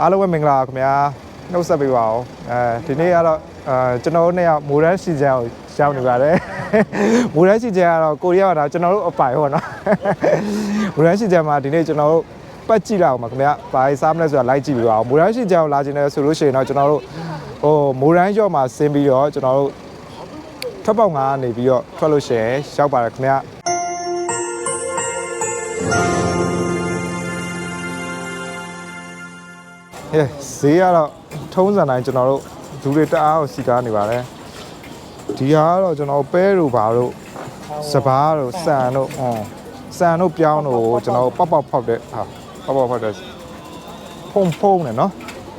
အားလုံးပဲမင်္ဂလာပါခင်ဗျာနှုတ်ဆက်ပေးပါဦးအဲဒီနေ့ကတော့အာကျွန်တော်တို့နှစ်ယောက်မိုရန်စီဂျန်ကိုရောက်နေပါတယ်မိုရန်စီဂျန်ကတော့ကိုရီးယားကဒါကျွန်တော်တို့အပိုင်ဟောနော်မိုရန်စီဂျန်မှာဒီနေ့ကျွန်တော်တို့ပတ်ကြည့်လာအောင်ပါခင်ဗျာဘာရေးစားမလဲဆိုတာလိုက်ကြည့်ပေးပါဦးမိုရန်စီဂျန်ကိုလာခြင်းလဲဆိုလို့ရှိရင်တော့ကျွန်တော်တို့ဟိုမိုရန်ရော့မှာဆင်းပြီးတော့ကျွန်တော်တို့ထွက်ပေါက်ငါကနေပြီးတော့ထွက်လို့ရှိရင်ရောက်ပါတယ်ခင်ဗျာ ဟဲ့ဈေးကတော့ထုံးစံတိုင်းကျွန်တော်တို့ဒူတွေတအားကိုစီကားနေပါတယ်ဒီဟာကတော့ကျွန်တော်ပဲတို့ဘာတို့စပားတို့စံတို့ဟွန်းစံတို့ပြောင်းတို့ကိုကျွန်တော်ပေါက်ပေါက်ဖောက်တဲ့ဟာပေါက်ပေါက်ဖောက်တဲ့ဖုံဖုံနဲ့နော်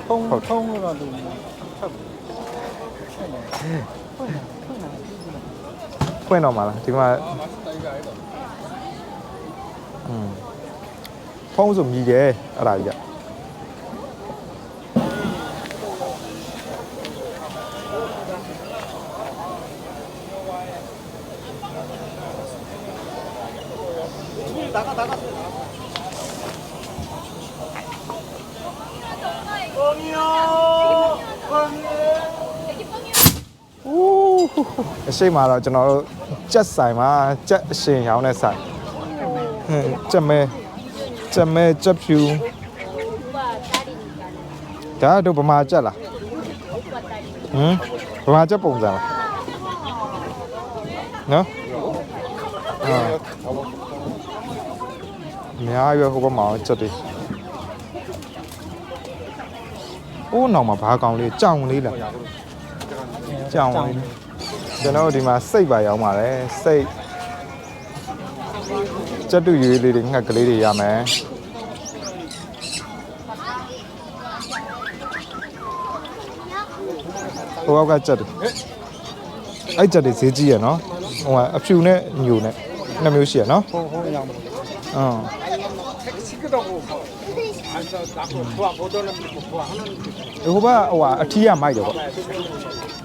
ထုံးဟုတ်ထုံးလို့တော့လူဖွင့်တော့မှာလားဒီမှာอืมဖုံးဆိုမြည်တယ်အဲ့ဒါကြီးက ရှိမတော့ကျွန်တော်တို့ကြက်ဆိုင်မှာကြက်အရှင်ရောင်းတဲ့ဆိုင်ဟင်းကြက်မဲကြက်မဲကြက်ဖြူဒါတို့ဗမာကြက်လားဟမ်ဗမာကြက်ပုံစံလားနော်အာအများကြီးပဲဟိုဘက်မှာကြက်တွေအိုးနောက်မှာဘာကောင်လေးကြောင်လေးလားကြောင်လေး ကျွန်တော်တို့ဒီမှာစိတ်ပါရောက်ပါတယ်စိတ်စက်တူရွေးလေးတွေငှက်ကလေးတွေရမယ်ဟိုအောက်ကကြက်တယ်အဲ့ကြက်တွေဈေးကြီးရနော်ဟိုကအဖြူနဲ့ညိုနဲ့နှစ်မျိုးရှိရနော်ဟိုဟိုရောင်အင်းဘွားဘိုးတော်လည်းဘွားဟိုဟိုဘကဟိုကအထီးကမိုက်တယ်ပေါ့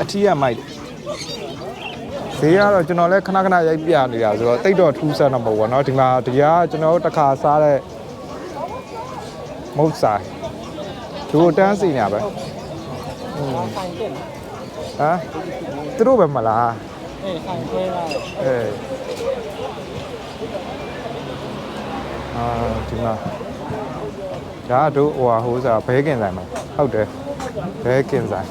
အထီးကမိုက်တယ်ဈေးကတော့ကျွန်တော်လည်းခဏခဏရိုက်ပြနေတာဆိုတော့တိတ်တော့ထူးဆန်းတော့မဟုတ်ဘူးเนาะဒီမှာဒီကကျွန်တော်တို့တစ်ခါစားတဲ့မုတ်ဆိုင်သူတို့တန်းစီနေပဲ ဆိုင်တက် ဟမ်သူတို့ပဲမလား အေးဆိုင်ခွဲလာ အဲအာဒီမှာဒါကတို့ဟိုဟာဟိုစားဘဲကင်ဆိုင်မှာဟုတ်တယ် ဘဲကင်ဆိုင်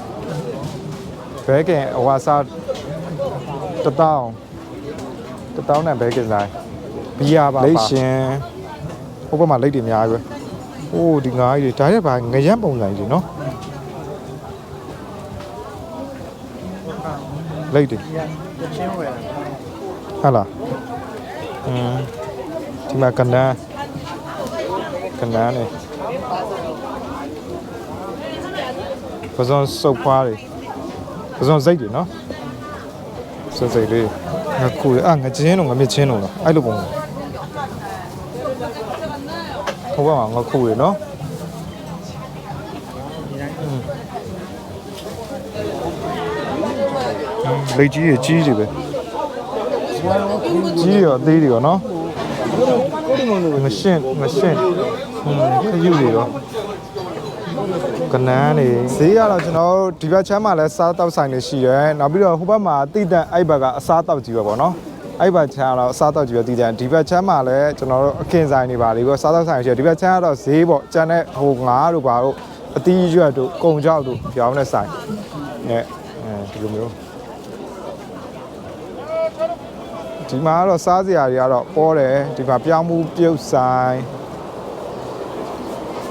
ဘဲကင်ဟိုဟာစားတတောင်းတတောင်းနဲ့ဘဲကင်ဆိုင်ဘီယာပါလိတ်ရှင်ဟိုဘက်မှာလိတ်တွေအများကြီးပဲအိုးဒီငါးကြီးတွေဒါရက်ပါငရမ်းပုံစံကြီးနော်လိတ်တွေရချင်းဝယ်ဟုတ်လားอืมဒီမှာကနန်းကနန်းနေ ပဇွန်စုပ်ဖွားတွေပဇွန်စိတ်တွေနော်စိတ်စိတ်လေးငါခုအာငချင်းတော့ငါမြချင်းတော့လားအဲ့လိုပုံဟိုဘက်မှာငါခုတွေနော်လေကြီးတွေကြီးတွေပဲကြီးရောအသေးတွေရောနော်ကိုဒီမလို့ငရှင်းငရှင်းဟွန်းခရုတွေရော ကနန်းနေဈေးကတော့ကျွန်တော်တို့ဒီဘက်ချမ်းမှာလည်းစားတောက်ဆိုင်တွေရှိတယ်နောက်ပြီးတော့ဟိုဘက်မှာတိတန့်အဲ့ဘက်ကအစားတောက်ကြီးပဲပေါ့နော်အဲ့ဘက်ချမ်းကတော့အစားတောက်ကြီးပဲတိတန့်ဒီဘက်ချမ်းမှာလည်းကျွန်တော်တို့အခင်းဆိုင်တွေပါလေပြီးတော့စားတောက်ဆိုင်တွေရှိတယ်ဒီဘက်ချမ်းကတော့ဈေးပေါ့ကျန်တဲ့ဟိုငါးတို့ပါတို့အသီးရွက်တို့ကုံကြောက်တို့ပြောင်းတဲ့ဆိုင်နဲ့အဲဒီလိုမျိုးဒီမှာကတော့စားစရာတွေကတော့ပေါ်တယ်ဒီမှာပြောင်းမှုပြုတ်ဆိုင်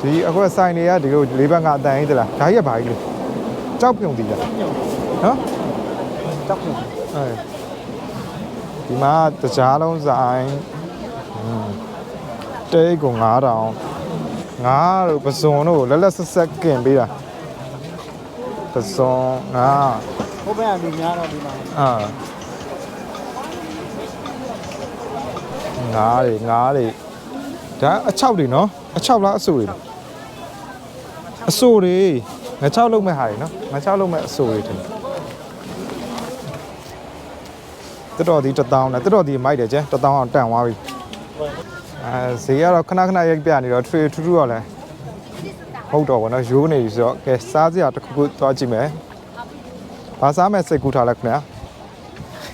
ဒီအခုဆိုင်တွေကဒီလိုလေးဘက်ကအတန်ကြီးတလားဒါကြီးကဘာကြီးလဲကြောက်ပြုံတီလားနော်တောက်နေအဲဒီမှာတကြားလုံးဆိုင်อืมတဲကို9000ငါတို့ပစုံတို့လက်လက်ဆက်ဆက်ကင်ပေးတာပစုံငါဟိုဘက်ကလူများတော့ဒီမှာအာငါးတွေငါးတွေဒါအချောက်တွေနော်အချောက်လားအဆူတွေလား အဆူတွေငါချောက်လုံးမဲ့ဟာတွေနော်ငါချောက်လုံးမဲ့အဆူတွေထင်တယ်တော်တော်ဒီ1000နဲ့တော်တော်ဒီမိုက်တယ်ကျဲ1000အောင်တန်သွားပြီအဲဈေးကတော့ခဏခဏရိုက်ပြနေတော့ထွေထူးထူးတော့လဲဟုတ်တော့ဗောနော်ရိုးနေပြီဆိုတော့ကဲစားစရာတစ်ခုခုသွားကြည့်မယ်ဘာစားမယ်စိတ်ကူးထားလဲခင်ဗျာ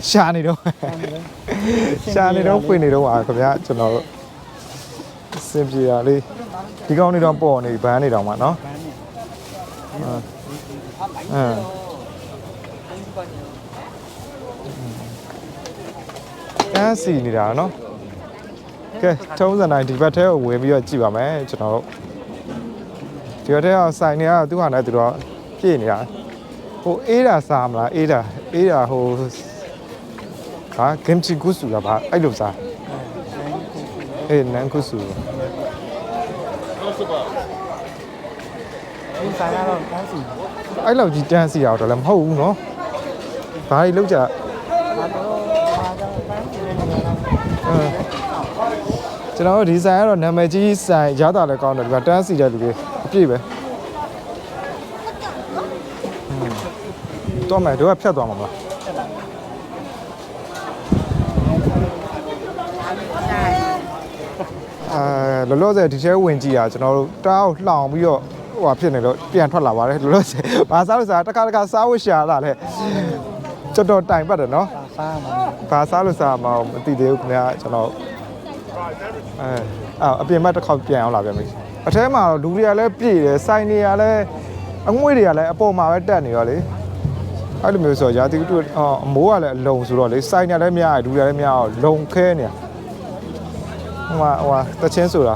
ရှာနေတော့ရှာနေတော့ဖွင့်နေတော့ပါခင်ဗျာကျွန်တော်တို့အဆင်ပြေရလေးဒီကောင်းနေတော့ပေါ်နေဘန်းနေတော့မှာနော်အင်း ကန်းစီနေတာနော်ကဲထုံးစံတိုင်းဒီဘက်ထဲကိုဝင်ပြီးတော့ကြည့်ပါမယ်ကျွန်တော်တို့ဒီဘက်ထဲကစိုင်နေကသူ့ဟာနဲ့သူတော့ပြည့်နေတာဟိုအေးတာစားမလားအေးတာအေးတာဟိုဟာကင်ချီကုဆူလားဗာအဲ့လိုစားအေးနန်ကုဆူ ဒီဆိုင်ကတော့တန်းစီ အဲ့လောက်ကြီးတန်းစီရတော့လည်းမဟုတ်ဘူးเนาะဘာကြီးလောက်ကြ ဒါတော့ဟာတော့တန်းစီနေတယ်နော် ကျွန်တော်တို့ဒီဆိုင်ကတော့နာမည်ကြီးဆိုင်ရတာလည်းကောင်းတယ်ဒီမှာတန်းစီတဲ့လူတွေအပြည့်ပဲတော့မယ်တို့ကဖြတ်သွားမှာမလားအဲလောလောဆယ်ဒီထဲဝင်ကြည့်တာကျွန်တော်တို့တားကိုလှောင်ပြီးတော့ ဟိုဟာဖြစ်နေလို့ပြန်ထွက်လာပါတယ်လောလောဆယ်ဘာစားလို့စားတခါတခါစားဝရှာလာလဲတော်တော်တိုင်ပတ်တယ်နော်ဒါစားမှာဘာစားလို့စားမှာမသိသေးဘူးခင်ဗျာကျွန်တော်အဲအော်အပြင်ဘက်တစ်ခေါက်ပြန်အောင်လာပြန်ပြီအထဲမှာတော့လူတွေကလည်းပြည့်တယ်စိုင်းတွေကလည်းအငွေ့တွေကလည်းအပေါ်မှာပဲတက်နေရောလေအဲ့လိုမျိုးဆိုတော့ရာသီဥတုအော်အမိုးကလည်းအလုံဆိုတော့လေစိုင်းတွေလည်းများတယ်လူတွေလည်းများတော့လုံခဲနေရဟိုမှာဟိုမှာတချင်းဆိုတာ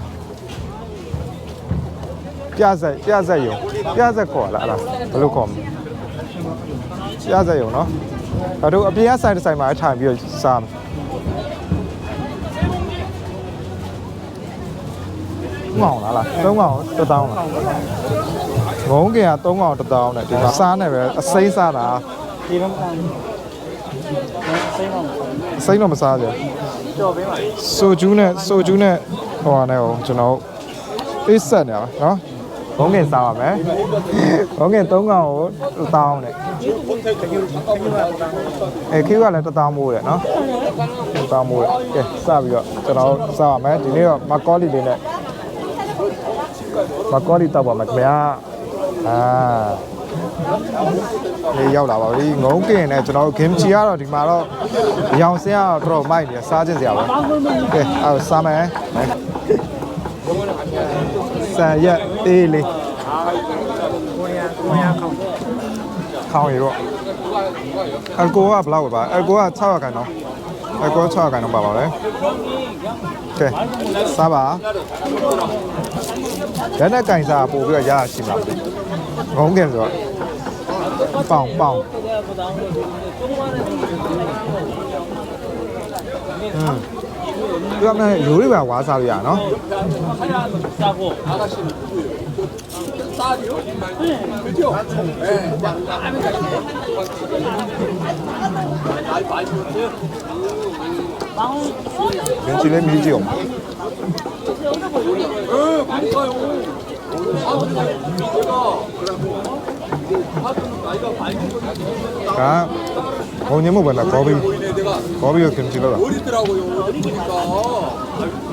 ပြဆက်ပြဆက်ယုံပြဆက်ခေါ်လားအဲ့ဒါဘယ်လိုခေါ်မလဲပြဆက်ယုံနော်ဒါတို့အပြင်ကဆိုင်တစ်ဆိုင်မှာထိုင်ပြီးတော့စားမယ်ငောင်းလားလား3ငောင်း1000လားငုံကင်က3ငောင်း1000နဲ့ဒီမှာစားနေပဲအစိမ့်စားတာဒီတော့ကန်စိတ်မမအစိမ့်တော့မစားကြကြော်ပေးပါဆိုဂျူးနဲ့ဆိုဂျူးနဲ့ဟိုဟာနဲ့ဟိုကျွန်တော်အေးဆက်နေပါနော် ငုံကင်စားပါမယ်ငုံကင်3ငောင်းကို1000နဲ့အဲခီးကလည်း1000မိုးတယ်နော်1000မိုးတယ်ကဲစပြီးတော့ကျွန်တော်စားပါမယ်ဒီနေ့တော့မကောလီလေးနဲ့မကောလီတောက်ပါမယ်ခင်ဗျာအာလေးရောက်လာပါပြီငုံကင်နဲ့ကျွန်တော်တို့ kimchi ကတော့ဒီမှာတော့ရောင်စင်းကတော့တော်တော်မိုက်နေစားခြင်းစရာပဲကဲအဲ့ဒါစားမယ် ဆန်ရက်အေးလေးကိုရီးယားကိုရီးယားခေါင်းခေါင်းရတော့အယ်ကိုကဘယ်လောက်ပဲပါအယ်ကိုက600ခန့်တော့အယ်ကို600ခန့်တော့ပါပါပဲကဲစားပါလက်နဲ့ကင်စားပို့ပြီးတော့ရရရှိမှာငုံကင်ဆိုတော့ပေါင်ပေါင်อืมဒီကမဲ့ရိုးလေးပါဝါစားလို့ရနော် 하얀 싸고 아가씨는 누구예요? 저 딸이요? 그죠? 네. 그냥 까매 아이 많이 보세요. 네 보니까요 아, 먹어서 아, 거기 뭐 봤나? 거비, 거비가 김치라. 어리더라고요. 보니까.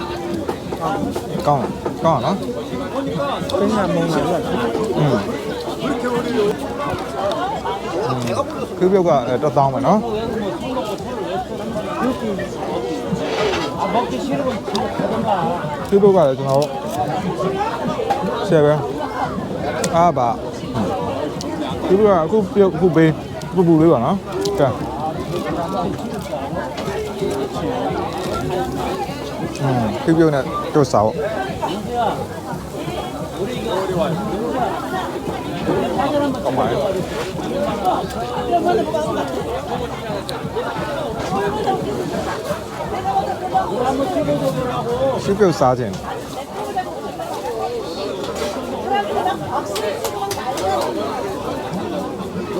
ကောင်းကောင်းနော်ပင်းနာမုံလာရอืมခူးပြုတ်ကတစ်သောင်းပဲနော်ခူးပြုတ်ကလည်းကျွန်တော်ဆယ်ပဲအားပါခူးပြုတ်ကအခုပြုတ်အခုပေးပူပူလေးပါနော်ကဲ 리뷰는 또 싸워. 정말. 실패 싸진.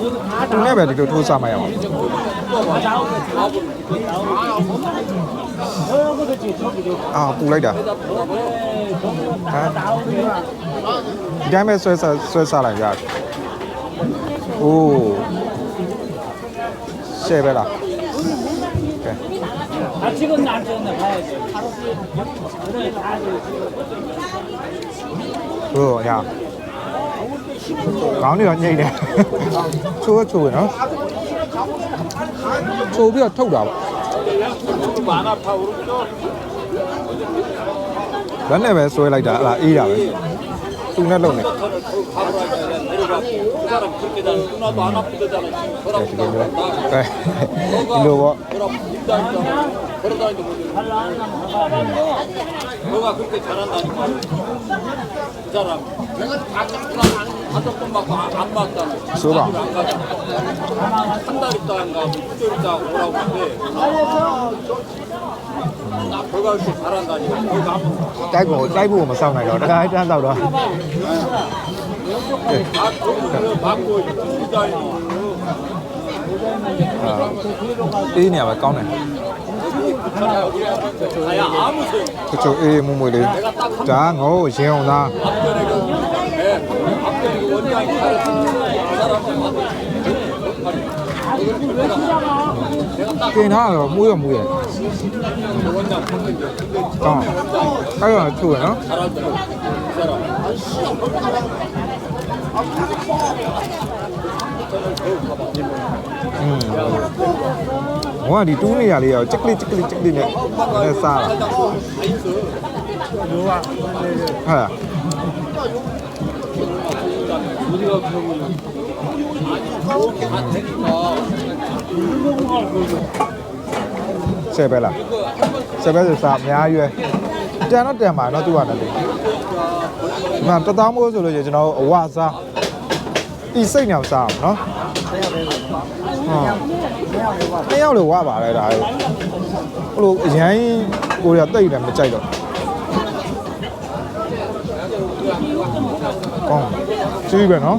ရဲ့ရှိပြုတ်စားခြင်းတူနဲ့ပဲဒီလိုထိုးစားမရအောင် အာပူလိုက်တာဟမ်ဒီတိုင်းပဲဆွဲစားဆွဲစားလိုက်ရတယ်အိုးရှယ်ပဲလားကဲ 아 지금 날짜는 봐야 돼. 그래 다 돼. ဘို့ညာ ။ခေါင်းတွေတော့ညိတ်တယ်။ချိုးချိုးနော်။ချိုးပြီးတော့ထုတ်တာပေါ့။ဘာနာဖော်ရတော့။ဘယ်နဲ့ပဲဆွဲလိုက်တာအဲ့ဒါအေးတာပဲ။သူနဲ့လုံနေ။ဒီလိုပေါ့။ဟိုကခုကချရန်တာဒီမှာဇာရာငါကအခက်ခဏ 조금 받고 안 받았다. 수라. 한달 있다 오라고 하는데 별거 없이 잘한다니까. 별거 mà sau này rồi đã đã đâu rồi. đi nè bà con này Cái chỗ y mua mùi đi Chá ngô ông, ra တင်ထားတော့မွေးရမွေးရကောင်းအဲ့တော့သူ့ရနော်อืมဟိုကဒီတူးနေရလေးရောချက်ကလစ်ချက်ကလစ်ချက်ကလစ်နဲ့နဲ့စားတာဟဲ့ 다 있어. ဟုတ်လား 다 되니까. ဆယ်ပဲလားဆယ်ပဲဆိုစားအများကြီးပဲတန်တော့တန်ပါနော်သူကလည်းလေဒီမှာတသောင်းမိုးဆိုလို့ရှိရင်ကျွန်တော်တို့အဝစားဤစိတ်ညောင်စားအောင်နော်ဟုတ်နှစ်ယောက်လေဝပါတယ်ဒါဟိုလိုအရင်ကိုရတိတ်တယ်မကြိုက်တော့ ကောင်းကျေးဇူးပဲနော်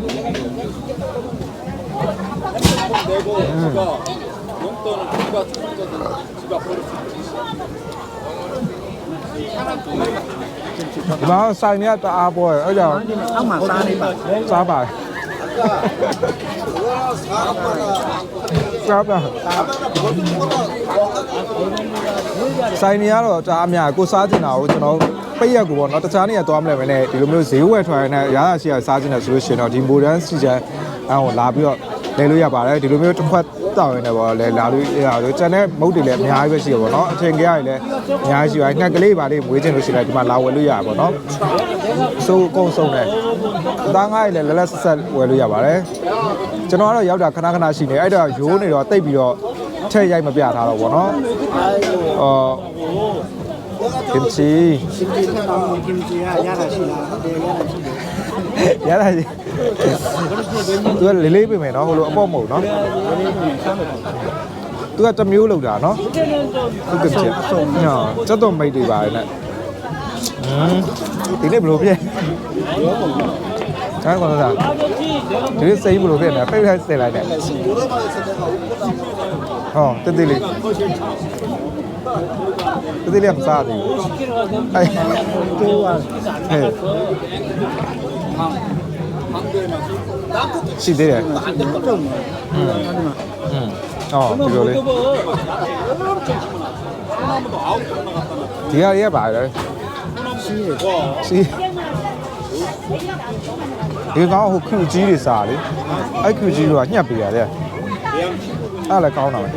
ဘာဆိုင်ရတအားပေါ်အဲ့ကြောင့်အောက်မှာစားနေပါစားပါစားပါဆိုင်နေရတော့ကြားအများကိုစားချင်တာကိုကျွန်တော် ပိတ်ရက်ကိုပေါ့နော်တခြားနေရာသွားမလဲမနဲ့ဒီလိုမျိုးဈေးဝယ်ထွားရတဲ့ရာသာရှိရစားကျင်တယ်ဆိုလို့ရှိရင်တော့ဒီ modern စီချန်အဲ့ဟိုလာပြီးတော့လဲလို့ရပါတယ်ဒီလိုမျိုးတစ်ခွက်တောက်ရင်လည်းပေါ့လဲလာလို့ရအောင်ကျန်တဲ့မုတ်တွေလည်းအများကြီးပဲရှိရပေါ့နော်အထင်ကြီးရည်လည်းအများကြီးရှိပါတယ်ငှက်ကလေးပါလေးမွေးခြင်းလို့ရှိရင်ဒီမှာလာဝယ်လို့ရပါပေါ့နော်စိုးအကုန်ဆုံးတယ်အသားငါးရည်လည်းလက်လက်ဆက်ဆက်ဝယ်လို့ရပါတယ်ကျွန်တော်ကတော့ရောက်တာခဏခဏရှိနေအဲ့တော့ရိုးနေတော့တိတ်ပြီးတော့ထည့်ရိုက်မပြထားတော့ပေါ့နော်အော် ကင်ချီရှင်ကြီးထက်တော့ကင်ကြီးကရတာရှိလားတယ်ရတာရှိတယ်ရတာကြီးသူကလေးလေးပြင်မယ်နော်ဟိုလိုအပေါ့မဟုတ်နော်သူကတစ်မျိုးလောက်တာနော်သူကချက်ညာစက်တော့မိတ်တွေပါတယ်နဲ့ဟမ်ဒီနေ့ဘယ်လိုဖြစ်အဲ့ကောင်စားဒီနေ့စိတ်ဘယ်လိုဖြစ်နေပိတ်လိုက်စင်လိုက်နဲ့ဟောတက်တက်လေးတ က်တက်လေးမစားသေးဘူးအဲ့ကိုကဟဲ့ရှိသေးတယ်တုံးတယ်အဲ့ဒီမှာอืมအော်ဒီလိုလေးဒီဟာရပါလေရှိတယ်စီဒီကောင်ဟိုခုကြီးတွေစားလေအဲ့ခုကြီးတွေကညှက်ပေးရတယ်အဲ့လည်းကောင်းတာပဲ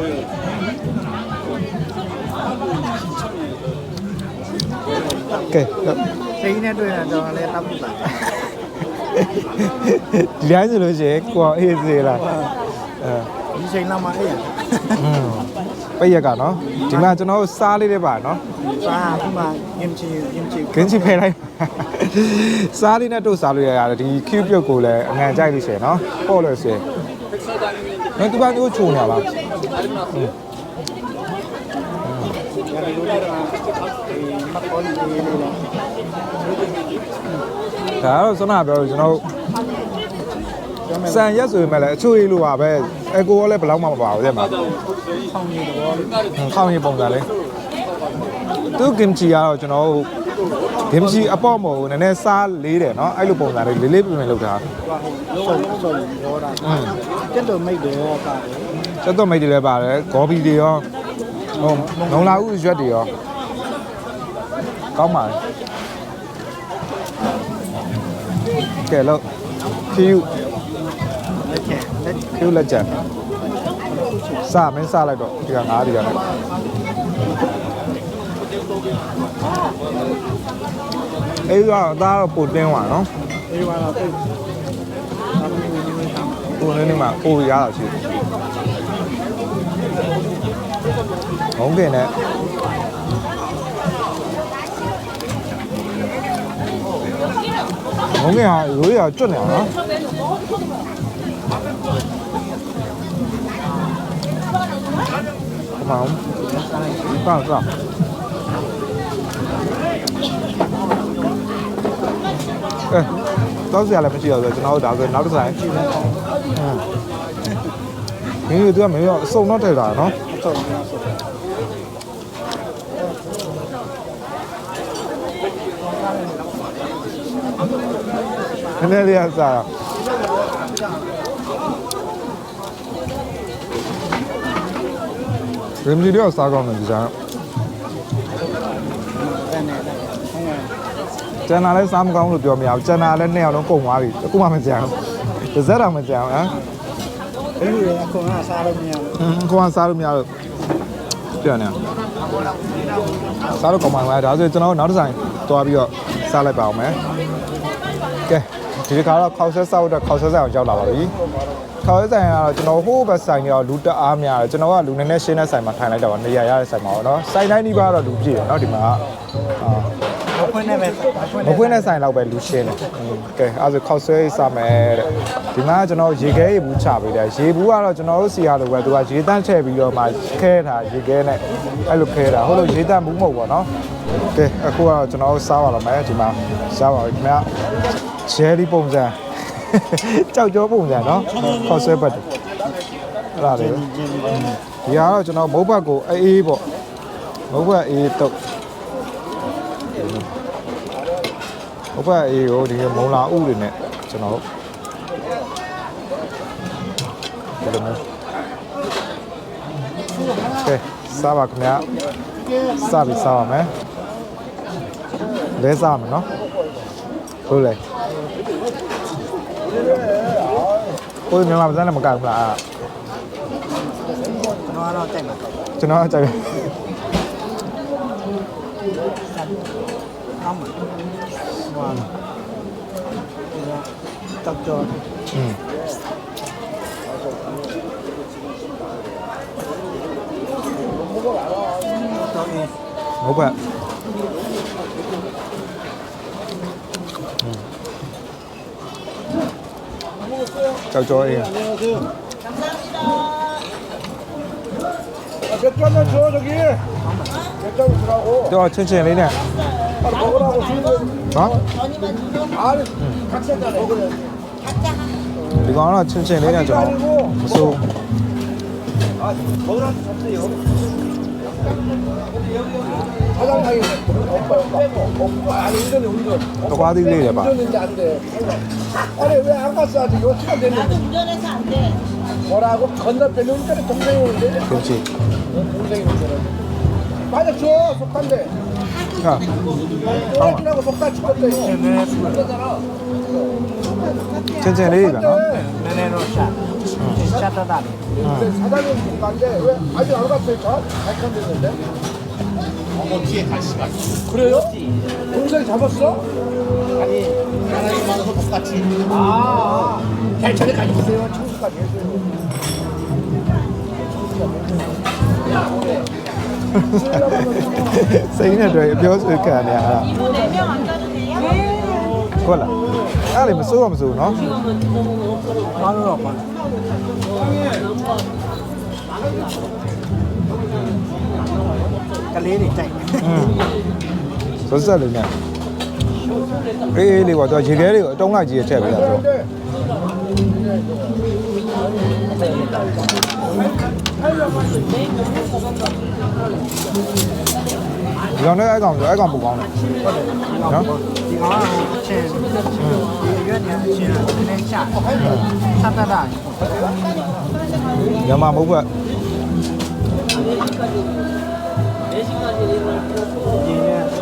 ကဲစိတ်နဲ့တွေ့တာတော့လည်းတောက်ပါဒီတိုင်းဆိုလို့ရှိရင်ကိုအောင်အေးစေးလားအဲဒီချိန်လောက်မှအဲ့ရอืมပိတ်ရက်ကနော်ဒီမှာကျွန်တော်တို့စားလေးတွေပါနော်စားခုမှကင်ကြီးကင်ကြီးခင်းချဖယ်လိုက်စားလေးနဲ့တို့စားလို့ရတယ်ဒီ cube ပြုတ်ကိုလည်းအငံကြိုက်လို့ရှိရင်နော်ပေါ့လို့ရှိရင်မင်းဒီဘာမျိုးချုံနေပါ ရတယ်လို့လည်းမပေါ်နေလေလေဒါကတော့စနပြောလို့ကျွန်တော်တို့စံရက်ဆိုရင်လည်းအချွေလိုပါပဲအကိုရောလည်းဘယ်တော့မှမပါဘူးတဲ့မှာဆောင်းနေတော့ခေါင်းရပုံစံလေးသူကင်ချီကတော့ကျွန်တော်တို့ကင်ချီအပေါ့မဟုတ်ဘူးနည်းနည်းစားလေးတယ်နော်အဲ့လိုပုံစံလေးလေးလေးပြင်ပြင်လုပ်တာဆောင်းဆောင်းရောတာอืมတက်တော့မိတ်တယ်ရောပါတယ်စက်တော့မိတ်တွေလည်းပါတယ်ဂေါ်ဘီတွေရော ဟုတ်လုံလာဥရွက်တွေရောကောင်းပါလေကဲလို့ခီယူလက်ချက်လက်ခီယူလက်ချက်စမင်းစလိုက်တော့ဒီကငါးဒီကလည်းအေးကတော့အသားတော့ပိုတင်းသွားနော်ဒီမှာတော့တိတ်သာမန်ဝင်နေမှာပိုနေနေမှာပိုရတော့ရှိတယ် ငုံးကင်နဲ့ငုံးကင်ဟာရိုးရကျွတ်နေအောင်နော်ကမောင်ကောက်ကောက်အဲတော့စရာလည်းမရှိတော့ဆိုကျွန်တော်တို့ဒါဆိုနောက်တစ်ဆိုင်ဟမ်မင်းတို့ကမင်းတို့အစုံတော့တက်တာနော်အဆုံးအဆုံး နည်းနည်းလေးအစားရင်းမီတော့စားကောင်းတယ်ဒီစားတန်းနေတယ်ဟုတ်ကဲ့ကျန်တာလည်းစားမကောင်းလို့ပြောမရဘူးကျန်တာလည်းနှစ်ယောက်လုံးကုန်သွားပြီအခုမှမကြံဘူးတစ်စက်တော့မကြံဘူးဟမ်ဒီလိုအခုကစားလို့မရဘူးအင်းကိုကစားလို့မရလို့ပြန်နေစားလို့ကောင်းပါလားဒါဆိုကျွန်တော်နောက်တစ်ဆိုင်တွားပြီးတော့စားလိုက်ပါအောင်မယ်ကဲ ဒီတစ်ခါတော့ခေါက်ဆွဲစားဖို့အတွက်ခေါက်ဆွဲဆိုင်အောင်ရောက်လာပါပြီခေါက်ဆွဲဆိုင်ကတော့ကျွန်တော်ဟိုးဘက်ဆိုင်ကတော့လူတအားများတယ်ကျွန်တော်ကလူနည်းနည်းရှင်းတဲ့ဆိုင်မှာထိုင်လိုက်တော့နေရာရတဲ့ဆိုင်မှာပေါ့နော်ဆိုင်တိုင်းဒီပါတော့လူပြည့်တယ်နော်ဒီမှာအာမဖွင့်နေပဲဖွင့်မဖွင့်တဲ့ဆိုင်လောက်ပဲလူရှင်းတယ်။ကဲအဲဒါဆိုခောက်ဆွဲရေးစမယ်တဲ့။ဒီမှာကျွန်တော်ရေခဲရေဘူးချပေးတယ်။ရေဘူးကတော့ကျွန်တော်တို့စီရလိုပဲသူကရေတန့်ချဲ့ပြီးတော့မှခဲတာရေခဲနဲ့အဲ့လိုခဲတာဟုတ်လို့ရေတန့်ဘူးမဟုတ်ပါတော့။ကဲအခုကတော့ကျွန်တော်တို့စားပါတော့မယ်ဒီမှာစားပါပြီခင်ဗျာ။ ဂျယ်လီပုံစံကြောက်ကြောပုံစံနော်။ခောက်ဆွဲပတ်တယ်။အဲ့ဒါလေဒီကတော့ကျွန်တော်မုတ်ဘတ်ကိုအေးပေါ့။မုတ်ဘတ်အေးတော့ဟိုဘက်အေးကိုဒီမုံလာဥတွေနဲ့ကျွန်တော်တို့ဒီလိုမျိုးကဲစားပါခင်ဗျာစားပြီးစားပါမယ်လဲစားမယ်နော်ဟုတ်လေ ကိုယ်မြန်မာပြည်နဲ့မကောက်ဘူးလားကျွန်တော်ကတော့တက်မှာကျွန်တော်ကကြိုက်အောင်းမှာဟွာတော့ကြောอืมတော့ 잘 좋아해요. 안녕하세요. 맥주 한잔 줘, 저기. 맥주 한잔 주라고. 너 천천히 내냐? 빨리 먹으라고 주는 어? 아니, 같이 한잔 먹으래. 이거 하나 천천히 내냐, 이거 무서워. 아, 먹으라고 줬어요. 사장님. 오빠 빼고 오빠 아니 운전해 운전 오빠 똑같이 빼고 얘기해봐. 운전인데 안돼 아니 왜 안 갔어 아직 요 시간 나도 됐는데 운전해서 안 돼. 뭐라고? 건너편에 운전해 동생이 오는데? 그렇지. 동생이 운전해. 맞아 줘 속한데 야, 오락기라고 속다 죽었다 이거 천천히 내리자. 어? 사장님 반대. 왜? 아직 안 갔어요 저? 발칸 됐는데? 어머 뒤에 가시가 있어. 그래요? 동생 잡았어? 아니 하나님 만나서 똑같이 아, 괜찮아 가주세요. 네, 청소까지 해줘요. Seguir el rollo, yo soy 앉아도 돼요? 네. Cola. Dale, me subo, me ကလေးတွေတိုက်တယ်ဇက်ဇက်လေးနဲ့အေးအေးလေးကတော့ရေခဲတွေကိုအတုံးလိုက်ကြီးရထည့်ပေးတာဆိုတော့ဒီကောင်နဲ့အဲ့ကောင်ဆိုအဲ့ကောင်ပုံကောင်းတယ်နော်ဒီကောင်ကချင်းဒီရွက်နေချင်းနဲ့ချဆက်တတ်တာညမမဟုတ်ဘူး က်နဲ့ဆ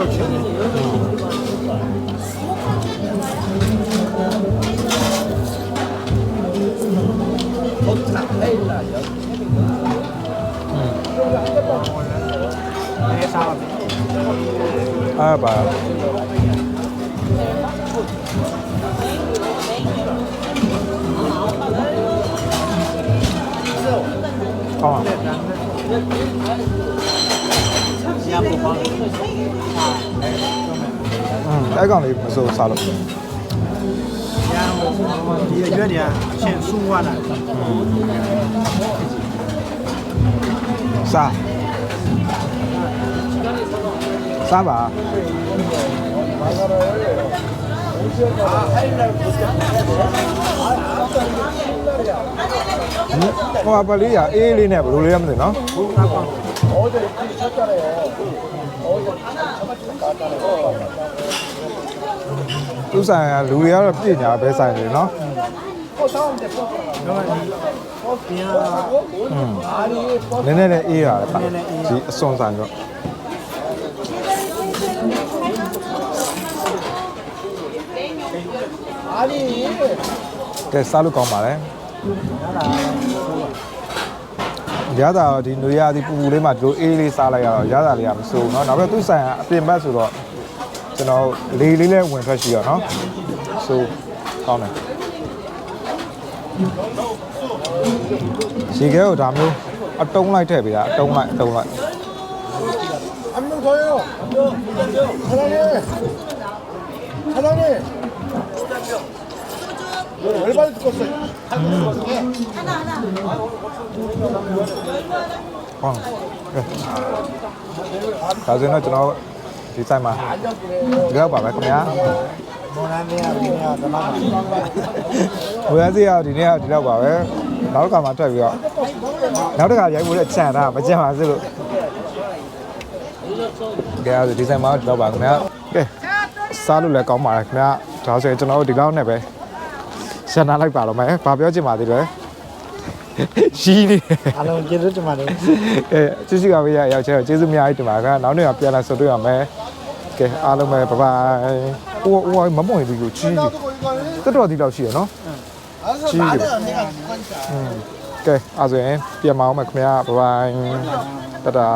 ု တ်ချင်တယ်အဲစားပါမယ်အားပါဟောရဖို့ပါမယ်อืมအဲ့ကောင်လေးမစိုးစားလို့ရဖို့ဒီအရွက်တွေကအချင်းဆူးသွားတာစားစားပါဟိုအပလေးရအေးလေးနဲ့ဘယ်လိုလေးရမသိနော် သူဆိုင်ကလူတွေကတော့ပြည့်ညာပဲဆိုင်တယ်နော်တော့ဒီပြန်อืมနည်းနည်းလေးအေးရတယ်ပါဒီအစွန်ဆိုင်တော့အားဒီကဲစားလို့ကောင်းပါလေ ရတာဒီနွေရသည်ပူပူလေးမှဒီလိုအေးလေးစားလိုက်ရတော့ရတာလေးကမစိုးဘူးเนาะနောက်ပြီးသူ့ဆိုင်ကအပြင်ဘက်ဆိုတော့ကျွန်တော်လေလေးနဲ့ဝင်ထွက်ရှိရเนาะဆိုကောင်းတယ်ရေခဲကိုဒါမျိုးအတုံးလိုက်ထည့်ပေးတာအတုံးလိုက်အတုံးလိုက်အမှုတော်ရောခဏလေးခဏလေး 얼마나 죽었어? 하나 하나. ဟုတ်ကဲ့ဒါဆိုရင်တော့ကျွန်တော်ဒီဆိုင်မှာဒီတော့ပါပဲခင်ဗျာ မော်ရန်တွေကဒီနေ့ကသမားပါ ဝယ်ရစီရဒီနေ့ကဒီတော့ပါပဲနောက်တစ်ခါမှထွက်ပြီးတော့နောက်တစ်ခါရိုက်ဖို့လည်းခြံတာမကြံပါစေလို့ကဲအဲ့ဒါဒီဆိုင်မှာဒီတော့ပါခင်ဗျာကဲစားလို့လည်းကောင်းပါတယ်ခင်ဗျာဒါဆိုရင်ကျွန်တော်တို့ဒီလောက်နဲ့ပဲ ဆန္ဒလိုက်ပါတော့မယ်ဘာပြောချင်ပါသေးလဲရှိနေအားလုံးကျေးဇူးတင်ပါတယ်အဲချစ်စီကဝေးရရောက်ချဲကျေးဇူးများကြီးတင်ပါခါနောက်နေ့ကပြန်လာဆွတွေ့ရမယ်ကဲအားလုံးပဲဘိုင်ဘိုင်အိုးအိုးမမွန်ဘူးကိုချီးတက်တော်ဒီလောက်ရှိရနော်ချီးတယ်ကဲအားဆိုရင်ပြန်မအောင်မခင်ဗျာဘိုင်ဘိုင်တတာ